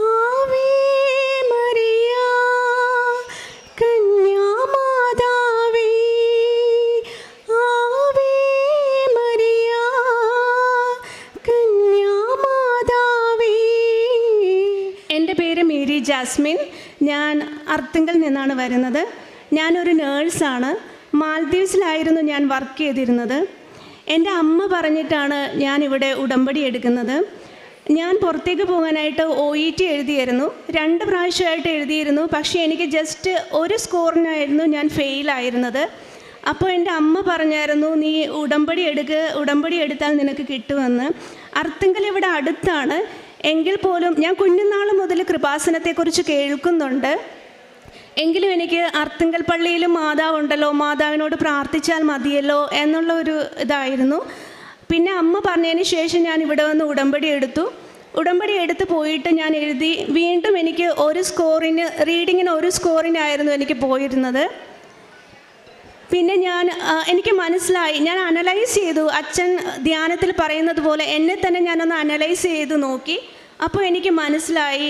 ആവേ ആവേ എന്റെ പേര് Mary Jasmine. ഞാൻ അർത്തിങ്കിൽ നിന്നാണ് വരുന്നത്. ഞാനൊരു നേഴ്സാണ്. മാൽദ്വീപ്സിലായിരുന്നു ഞാൻ വർക്ക് ചെയ്തിരുന്നത്. എന്റെ അമ്മ പറഞ്ഞിട്ടാണ് ഞാനിവിടെ ഉടമ്പടി എടുക്കുന്നത്. ഞാൻ പുറത്തേക്ക് പോകാനായിട്ട് ഒ ഇ ടി എഴുതിയായിരുന്നു. രണ്ട് പ്രാവശ്യമായിട്ട് എഴുതിയിരുന്നു. പക്ഷേ എനിക്ക് ജസ്റ്റ് ഒരു സ്കോറിനായിരുന്നു ഞാൻ ഫെയിലായിരുന്നത് അപ്പോൾ എന്റെ അമ്മ പറഞ്ഞായിരുന്നു നീ ഉടമ്പടി എടുക്കുക ഉടമ്പടി എടുത്താൽ നിനക്ക് കിട്ടുമെന്ന്. അർത്തിങ്കൽ ഇവിടെ അടുത്താണ്. എങ്കിൽ പോലും ഞാൻ കുഞ്ഞുനാൾ മുതൽ കൃപാസനത്തെക്കുറിച്ച് കേൾക്കുന്നുണ്ട്. എങ്കിലും എനിക്ക് അർത്തിങ്കൽ പള്ളിയിലും മാതാവുണ്ടല്ലോ മാതാവിനോട് പ്രാർത്ഥിച്ചാൽ മതിയല്ലോ എന്നുള്ള ഒരു ഇതായിരുന്നു. പിന്നെ അമ്മ പറഞ്ഞതിന് ശേഷം ഞാൻ ഇവിടെ വന്ന് ഉടമ്പടി എടുത്തു. ഉടമ്പടി എടുത്ത് പോയിട്ട് ഞാൻ എഴുതി വീണ്ടും എനിക്ക് ഒരു സ്കോറിന് റീഡിങ്ങിന് ഒരു സ്കോറിനായിരുന്നു എനിക്ക് പോയിരുന്നത്. പിന്നെ ഞാൻ എനിക്ക് മനസ്സിലായി ഞാൻ അനലൈസ് ചെയ്തു. അച്ഛൻ ധ്യാനത്തിൽ പറയുന്നത് പോലെ എന്നെ തന്നെ ഞാനൊന്ന് അനലൈസ് ചെയ്ത് നോക്കി. അപ്പോൾ എനിക്ക് മനസ്സിലായി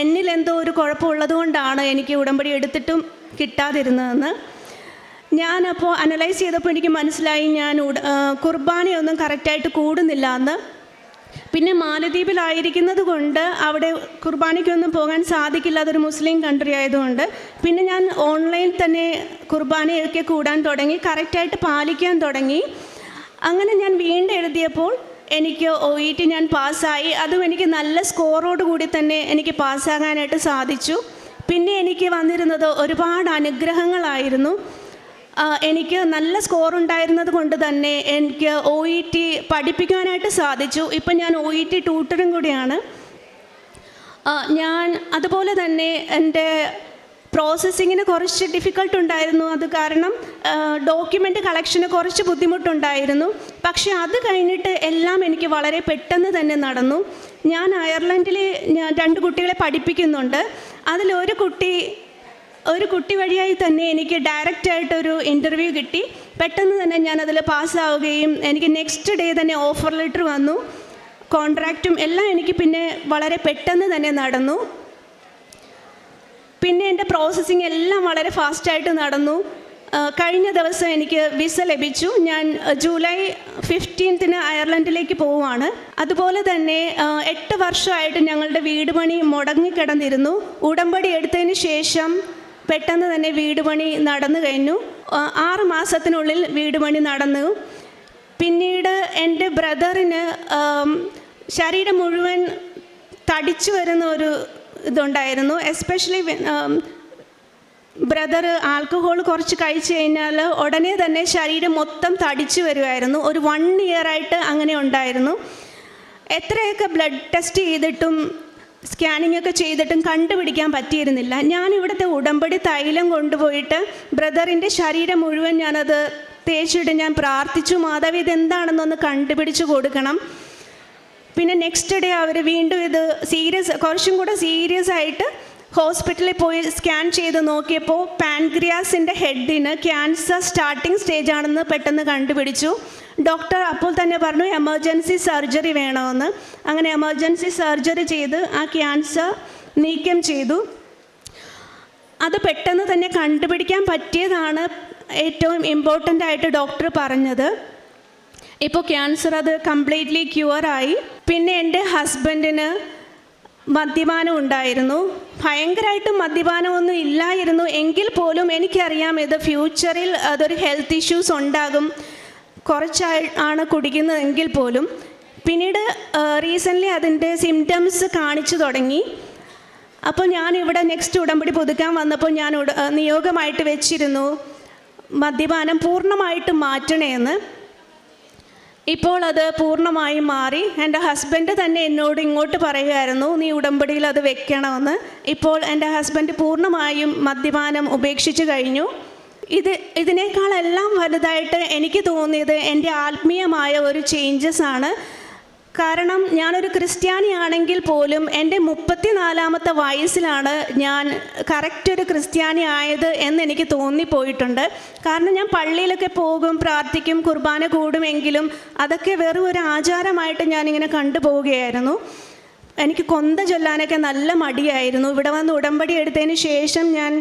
എന്നിൽ എന്തോ ഒരു കുഴപ്പമുള്ളത് കൊണ്ടാണ് എനിക്ക് ഉടമ്പടി എടുത്തിട്ടും കിട്ടാതിരുന്നതെന്ന്. ഞാനപ്പോൾ അനലൈസ് ചെയ്തപ്പോൾ എനിക്ക് മനസ്സിലായി ഞാൻ കുർബാനയൊന്നും കറക്റ്റായിട്ട് കൂടുന്നില്ല എന്ന് പിന്നെ മാലദ്വീപിലായിരിക്കുന്നത് കൊണ്ട് അവിടെ കുർബാനയ്ക്കൊന്നും പോകാൻ സാധിക്കില്ല അതൊരു മുസ്ലിം കൺട്രി ആയതുകൊണ്ട്. പിന്നെ ഞാൻ ഓൺലൈൻ തന്നെ കുർബാനയൊക്കെ കൂടാൻ തുടങ്ങി കറക്റ്റായിട്ട് പാലിക്കാൻ തുടങ്ങി. അങ്ങനെ ഞാൻ വീണ്ടും എഴുതിയപ്പോൾ എനിക്ക് ഒ ഇ ടി ഞാൻ പാസ്സായി. അതും എനിക്ക് നല്ല സ്കോറോട് കൂടി തന്നെ എനിക്ക് പാസ്സാകാനായിട്ട് സാധിച്ചു. പിന്നെ എനിക്ക് വന്നിരുന്നത് ഒരുപാട് അനുഗ്രഹങ്ങളായിരുന്നു. എനിക്ക് നല്ല സ്കോർ ഉണ്ടായിരുന്നത് കൊണ്ട് തന്നെ എനിക്ക് ഒ ഇ ടി പഠിപ്പിക്കാനായിട്ട് സാധിച്ചു. ഇപ്പം ഞാൻ ഒ ഇ ടി ട്യൂട്ടറും കൂടിയാണ്. ഞാൻ അതുപോലെ തന്നെ എന്റെ പ്രോസസ്സിങ്ങിന് കുറച്ച് ഡിഫിക്കൾട്ട് ഉണ്ടായിരുന്നു. അത് കാരണം ഡോക്യുമെന്റ് കളക്ഷന് കുറച്ച് ബുദ്ധിമുട്ടുണ്ടായിരുന്നു. പക്ഷേ അത് കഴിഞ്ഞിട്ട് എല്ലാം എനിക്ക് വളരെ പെട്ടെന്ന് തന്നെ നടന്നു. ഞാൻ അയർലൻഡിൽ ഞാൻ രണ്ട് കുട്ടികളെ പഠിപ്പിക്കുന്നുണ്ട്. അതിലൊരു കുട്ടി ഒരു കുട്ടി വഴിയായി തന്നെ എനിക്ക് ഡയറക്റ്റായിട്ടൊരു ഇന്റർവ്യൂ കിട്ടി. പെട്ടെന്ന് തന്നെ ഞാൻ അതിൽ പാസ്സാവുകയും എനിക്ക് നെക്സ്റ്റ് ഡേ തന്നെ ഓഫർ ലെറ്റർ വന്നു. കോൺട്രാക്റ്റും എല്ലാം എനിക്ക് പിന്നെ വളരെ പെട്ടെന്ന് തന്നെ നടന്നു. പിന്നെ എന്റെ പ്രോസസ്സിങ് എല്ലാം വളരെ ഫാസ്റ്റായിട്ട് നടന്നു. കഴിഞ്ഞ ദിവസം എനിക്ക് വിസ ലഭിച്ചു. ഞാൻ ജൂലൈ ഫിഫ്റ്റീൻത്തിന് അയർലൻഡിലേക്ക് പോവുകയാണ്. അതുപോലെ തന്നെ എട്ട് വർഷമായിട്ട് ഞങ്ങളുടെ വീട് പണി മുടങ്ങിക്കിടന്നിരുന്നു. ഉടമ്പടി എടുത്തതിന് ശേഷം പെട്ടെന്ന് തന്നെ വീട് പണി നടന്നു കഴിഞ്ഞു. ആറ് മാസത്തിനുള്ളിൽ വീട് പണി നടന്നു. പിന്നീട് എന്റെ ബ്രദറിന് ശരീരം മുഴുവൻ തടിച്ചു വരുന്ന ഒരു ഇതുണ്ടായിരുന്നു. എസ്പെഷ്യലി ബ്രദർ ആൽക്കഹോൾ കുറച്ച് കഴിച്ചു കഴിഞ്ഞാൽ ഉടനെ തന്നെ ശരീരം മൊത്തം തടിച്ചു വരുമായിരുന്നു ഒരു വൺ ഇയറായിട്ട് അങ്ങനെ ഉണ്ടായിരുന്നു. എത്രയൊക്കെ ബ്ലഡ് ടെസ്റ്റ് ചെയ്തിട്ടും സ്കാനിംഗ് ഒക്കെ ചെയ്തിട്ടും കണ്ടുപിടിക്കാൻ പറ്റിയിരുന്നില്ല. ഞാൻ ഇവിടുത്തെ ഉടമ്പടി തൈലം കൊണ്ടുപോയിട്ട് ബ്രദറിന്റെ ശരീരം മുഴുവൻ ഞാനത് തേച്ചിട്ട് ഞാൻ പ്രാർത്ഥിച്ചു മാതാവ് ഇതെന്താണെന്നൊന്ന് കണ്ടുപിടിച്ച് കൊടുക്കണം. പിന്നെ നെക്സ്റ്റ് ഡേ അവർ വീണ്ടും ഇത് സീരിയസ് കുറച്ചും കൂടെ സീരിയസ് ആയിട്ട് ഹോസ്പിറ്റലിൽ പോയി സ്കാൻ ചെയ്ത് നോക്കിയപ്പോൾ പാൻക്രിയാസിന്റെ ഹെഡിന് ക്യാൻസർ സ്റ്റാർട്ടിംഗ് സ്റ്റേജ് ആണെന്ന് പെട്ടെന്ന് കണ്ടുപിടിച്ചു. ഡോക്ടർ അപ്പോൾ തന്നെ പറഞ്ഞു എമർജൻസി സർജറി വേണമെന്ന്. അങ്ങനെ എമർജൻസി സർജറി ചെയ്ത് ആ ക്യാൻസർ നീക്കം ചെയ്തു. അത് പെട്ടെന്ന് തന്നെ കണ്ടുപിടിക്കാൻ പറ്റിയതാണ് ഏറ്റവും ഇമ്പോർട്ടന്റ് ആയിട്ട് ഡോക്ടർ പറഞ്ഞത്. ഇപ്പോൾ ക്യാൻസർ അത് കംപ്ലീറ്റ്ലി ക്യൂറായി പിന്നെ എന്റെ ഹസ്ബൻഡിന് മദ്യപാനം ഉണ്ടായിരുന്നു. ഭയങ്കരമായിട്ട് മദ്യപാനമൊന്നും ഇല്ലായിരുന്നു. എങ്കിൽ പോലും എനിക്കറിയാം ഇത് ഫ്യൂച്ചറിൽ അതൊരു ഹെൽത്ത് ഇഷ്യൂസ് ഉണ്ടാകും. കുറച്ചായി ആണ് കുടിക്കുന്നതെങ്കിൽ പോലും. പിന്നീട് റീസെന്റ്ലി അതിന്റെ സിംറ്റംസ് കാണിച്ചു തുടങ്ങി. അപ്പോൾ ഞാൻ ഇവിടെ നെക്സ്റ്റ് ഉടമ്പടി പുതുക്കാൻ വന്നപ്പോൾ ഞാൻ നിയോഗമായിട്ട് വെച്ചിരുന്നു. മദ്യപാനം പൂർണമായിട്ട് മാറ്റണേന്ന്. ഇപ്പോൾ അത് പൂർണമായും മാറി. എന്റെ ഹസ്ബൻഡ് തന്നെ എന്നോട് ഇങ്ങോട്ട് പറയുമായിരുന്നു നീ ഉടമ്പടിയിൽ അത് വെക്കണമെന്ന്. ഇപ്പോൾ എന്റെ ഹസ്ബൻഡ് പൂർണമായും മദ്യപാനം ഉപേക്ഷിച്ചു കഴിഞ്ഞു. ഇത് ഇതിനേക്കാളെല്ലാം വലുതായിട്ട് എനിക്ക് തോന്നിയത് എന്റെ ആത്മീയമായ ഒരു ചേഞ്ചസ് ആണ്. കാരണം ഞാനൊരു ക്രിസ്ത്യാനിയാണെങ്കിൽ പോലും എന്റെ മുപ്പത്തിനാലാമത്തെ വയസ്സിലാണ് ഞാൻ കറക്റ്റ് ഒരു ക്രിസ്ത്യാനി ആയത് എന്ന് എനിക്ക് തോന്നിപ്പോയിട്ടുണ്ട്. കാരണം ഞാൻ പള്ളിയിലൊക്കെ പോകും പ്രാർത്ഥിക്കും കുർബാന കൂടുമെങ്കിലും അതൊക്കെ വെറും ഒരു ആചാരമായിട്ട് ഞാനിങ്ങനെ കണ്ടുപോവുകയായിരുന്നു. എനിക്ക് കൊന്ത ചൊല്ലാനൊക്കെ നല്ല മടിയായിരുന്നു. ഇവിടെ വന്ന് ഉടമ്പടി എടുത്തതിന് ശേഷം ഞാൻ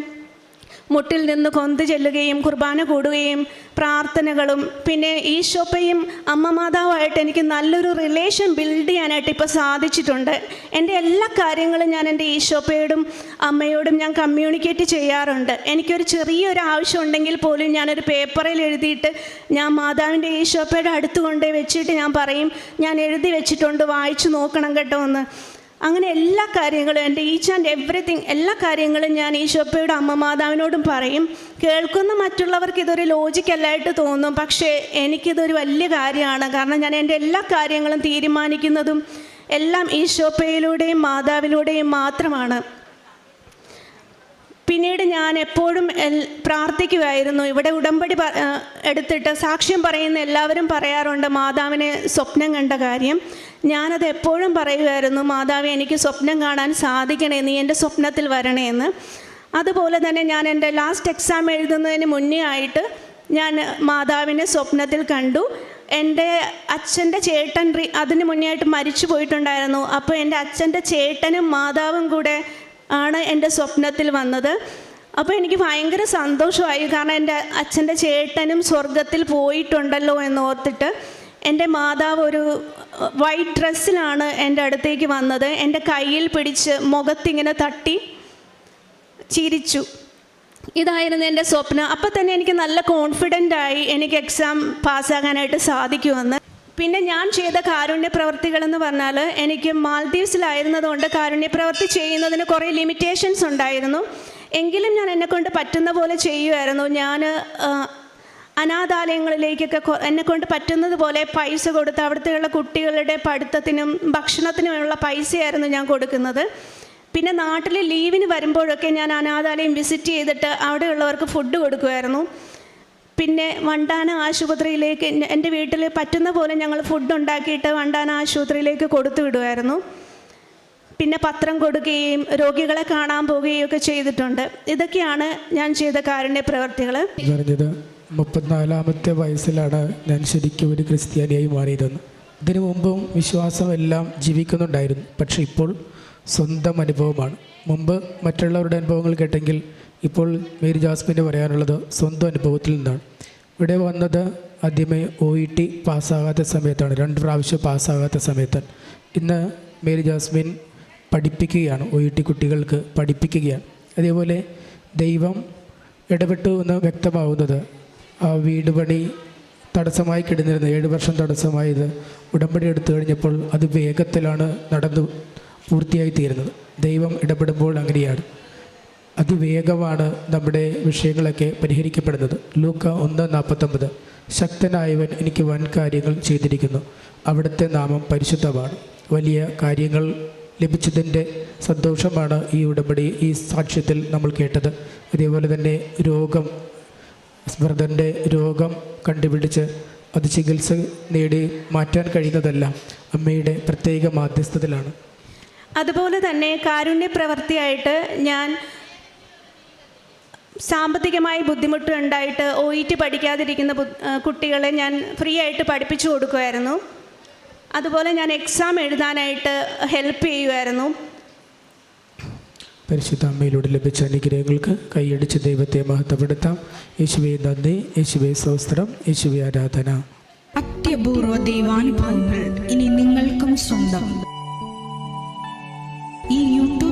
മുട്ടിൽ നിന്ന് കൊന്ത് ചെല്ലുകയും കുർബാന കൂടുകയും പ്രാർത്ഥനകളും പിന്നെ ഈശോപ്പയും അമ്മ മാതാവുമായിട്ട് എനിക്ക് നല്ലൊരു റിലേഷൻ ബിൽഡ് ചെയ്യാനായിട്ട് ഇപ്പോൾ സാധിച്ചിട്ടുണ്ട്. എന്റെ എല്ലാ കാര്യങ്ങളും ഞാൻ എന്റെ ഈശോപ്പയോടും അമ്മയോടും ഞാൻ കമ്മ്യൂണിക്കേറ്റ് ചെയ്യാറുണ്ട്. എനിക്കൊരു ചെറിയൊരു ആവശ്യം ഉണ്ടെങ്കിൽ പോലും ഞാനൊരു പേപ്പറിൽ എഴുതിയിട്ട് ഞാൻ മാതാവിന്റെ ഈശോപ്പയുടെ അടുത്ത് കൊണ്ടുപോയി വെച്ചിട്ട് ഞാൻ പറയും ഞാൻ എഴുതി വെച്ചിട്ടുണ്ട് വായിച്ചു നോക്കണം കേട്ടോ എന്ന്. അങ്ങനെ എല്ലാ കാര്യങ്ങളും എന്റെ ഈച്ച് ആൻഡ് എവറിത്തിങ് എല്ലാ കാര്യങ്ങളും ഞാൻ ഈശോപ്പയുടെ അമ്മ മാതാവിനോടും പറയും. കേൾക്കുന്ന മറ്റുള്ളവർക്ക് ഇതൊരു ലോജിക്കല്ലായിട്ട് തോന്നും. പക്ഷേ എനിക്കിതൊരു വലിയ കാര്യമാണ്. കാരണം ഞാൻ എന്റെ എല്ലാ കാര്യങ്ങളും തീരുമാനിക്കുന്നതും എല്ലാം ഈശോപ്പയിലൂടെയും മാതാവിലൂടെയും മാത്രമാണ്. പിന്നീട് ഞാൻ എപ്പോഴും പ്രാർത്ഥിക്കുമായിരുന്നു ഇവിടെ ഉടമ്പടി എടുത്തിട്ട് സാക്ഷ്യം പറയുന്ന എല്ലാവരും പറയാറുണ്ട് മാതാവിനെ സ്വപ്നം കണ്ട കാര്യം. ഞാനത് എപ്പോഴും പറയുമായിരുന്നു മാതാവ് എനിക്ക് സ്വപ്നം കാണാൻ സാധിക്കണേ നീ എന്റെ സ്വപ്നത്തിൽ വരണേ എന്ന്. അതുപോലെ തന്നെ ഞാൻ എന്റെ ലാസ്റ്റ് എക്സാം എഴുതുന്നതിന് മുന്നേ ആയിട്ട് ഞാൻ മാതാവിനെ സ്വപ്നത്തിൽ കണ്ടു. എന്റെ അച്ഛന്റെ ചേട്ടൻ അതിന് മുന്നേ ആയിട്ട് മരിച്ചു പോയിട്ടുണ്ടായിരുന്നു. അപ്പോൾ എന്റെ അച്ഛന്റെ ചേട്ടനും മാതാവും കൂടെ ആണ് എന്റെ സ്വപ്നത്തിൽ വന്നത്. അപ്പോൾ എനിക്ക് ഭയങ്കര സന്തോഷമായി. കാരണം എന്റെ അച്ഛന്റെ ചേട്ടനും സ്വർഗത്തിൽ പോയിട്ടുണ്ടല്ലോ എന്ന് ഓർത്തിട്ട് എന്റെ മാതാവ് ഒരു വൈറ്റ് ഡ്രസ്സിലാണ് എന്റെ അടുത്തേക്ക് വന്നത്. എന്റെ കയ്യിൽ പിടിച്ച് മുഖത്തിങ്ങനെ തട്ടി ചിരിച്ചു. ഇതായിരുന്നു എന്റെ സ്വപ്നം. അപ്പോൾ തന്നെ എനിക്ക് നല്ല കോൺഫിഡന്റായി എനിക്ക് എക്സാം പാസ്സാകാനായിട്ട് സാധിക്കുമെന്ന്. പിന്നെ ഞാൻ ചെയ്ത കാരുണ്യ പ്രവർത്തികളെന്ന് പറഞ്ഞാൽ എനിക്ക് മാൽദ്വീപ്സിലായിരുന്നതുകൊണ്ട് കാരുണ്യ പ്രവർത്തി ചെയ്യുന്നതിന് കുറേ ലിമിറ്റേഷൻസ് ഉണ്ടായിരുന്നു. എങ്കിലും ഞാൻ എന്നെക്കൊണ്ട് പറ്റുന്ന പോലെ ചെയ്യുമായിരുന്നു ഞാൻ അനാഥാലയങ്ങളിലേക്കൊക്കെ എന്നെ എന്നെക്കൊണ്ട് പറ്റുന്നത് പോലെ പൈസ കൊടുത്ത് അവിടുത്തെയുള്ള കുട്ടികളുടെ പഠിത്തത്തിനും ഭക്ഷണത്തിനുമുള്ള പൈസയായിരുന്നു ഞാൻ കൊടുക്കുന്നത്. പിന്നെ നാട്ടിൽ ലീവിന് വരുമ്പോഴൊക്കെ ഞാൻ അനാഥാലയം വിസിറ്റ് ചെയ്തിട്ട് അവിടെയുള്ളവർക്ക് ഫുഡ് കൊടുക്കുമായിരുന്നു പിന്നെ വണ്ടാന ആശുപത്രിയിലേക്ക് എന്റെ വീട്ടിൽ പറ്റുന്ന പോലെ ഞങ്ങൾ ഫുഡ് ഉണ്ടാക്കിയിട്ട് വണ്ടാന ആശുപത്രിയിലേക്ക് കൊടുത്തു വിടുമായിരുന്നു. പിന്നെ പത്രം കൊടുക്കുകയും രോഗികളെ കാണാൻ പോവുകയും ഒക്കെ ചെയ്തിട്ടുണ്ട്. ഇതൊക്കെയാണ് ഞാൻ ചെയ്ത കാരുണ്യ പ്രവർത്തികൾ. മുപ്പത്തിനാലാമത്തെ വയസ്സിലാണ് ഞാൻ ശരിക്കും ഒരു ക്രിസ്ത്യാനിയായി മാറിയതെന്ന്. ഇതിനു മുമ്പും വിശ്വാസമെല്ലാം ജീവിക്കുന്നുണ്ടായിരുന്നു. പക്ഷേ ഇപ്പോൾ സ്വന്തം അനുഭവമാണ്. മുമ്പ് മറ്റുള്ളവരുടെ അനുഭവങ്ങൾ കേട്ടെങ്കിൽ ഇപ്പോൾ മേരി ജാസ്മിന് പറയാനുള്ളത് സ്വന്തം അനുഭവത്തിൽ നിന്നാണ്. ഇവിടെ വന്നത് ആദ്യമേ ഒ ഇ ടി പാസ്സാകാത്ത സമയത്താണ്. രണ്ട് പ്രാവശ്യം പാസ്സാകാത്ത സമയത്താണ്. ഇന്ന് മേരി ജാസ്മിൻ പഠിപ്പിക്കുകയാണ്. ഒ ഇ ടി കുട്ടികൾക്ക് പഠിപ്പിക്കുകയാണ്. അതേപോലെ ദൈവം ഇടപെട്ടു എന്ന് വ്യക്തമാവുന്നത് ആ വീട് പണി തടസ്സമായി കിടന്നിരുന്ന. ഏഴ് വർഷം തടസ്സമായത് ഉടമ്പടി എടുത്തു കഴിഞ്ഞപ്പോൾ അത് വേഗത്തിലാണ് നടന്നു പൂർത്തിയായി തീരുന്നത്. ദൈവം ഇടപെടുമ്പോൾ അങ്ങനെയാണ്. അതിവേഗമാണ് നമ്മുടെ വിഷയങ്ങളൊക്കെ പരിഹരിക്കപ്പെടുന്നത്. ലൂക്ക ഒന്ന് നാൽപ്പത്തൊമ്പത് ശക്തനായവൻ എനിക്ക് വൻ കാര്യങ്ങൾ ചെയ്തിരിക്കുന്നു. അവിടുത്തെ നാമം പരിശുദ്ധമാണ്. വലിയ കാര്യങ്ങൾ ലഭിച്ചതിന്റെ സന്തോഷമാണ് ഈ ഉടമ്പടി ഈ സാക്ഷ്യത്തിൽ നമ്മൾ കേട്ടത്. അതേപോലെ തന്നെ രോഗം ബ്രദറിന്റെ രോഗം കണ്ടുപിടിച്ച് അത് ചികിത്സ നേടി മാറ്റാൻ കഴിയുന്നതെല്ലാം അമ്മയുടെ പ്രത്യേക മാധ്യസ്ഥതയിലാണ് അതുപോലെ തന്നെ കാരുണ്യ പ്രവൃത്തിയായിട്ട് ഞാൻ സാമ്പത്തികമായി ബുദ്ധിമുട്ട് ഉണ്ടായിട്ട് ഒ ഇ ടി പഠിക്കാതിരിക്കുന്ന ബു- കുട്ടികളെ ഞാൻ ഫ്രീ ആയിട്ട് പഠിപ്പിച്ചു കൊടുക്കുമായിരുന്നു അതുപോലെ ഞാൻ എക്സാം എഴുതാനായിട്ട് ഹെൽപ്പ് ചെയ്യുമായിരുന്നു പരിശുദ്ധ അമ്മയിലൂടെ ലഭിച്ച അനുഗ്രഹങ്ങൾക്ക് കൈയടിച്ച് ദൈവത്തെ മഹത്വപ്പെടുത്താം. യേശുവെ നന്ദി. യേശുവെ സ്വസ്ത്രം യേശുവെ ആരാധന. അത്യപൂർവ ദൈവാനുഭവങ്ങൾ ഇനി നിങ്ങൾക്കും സ്വന്തം. ഈ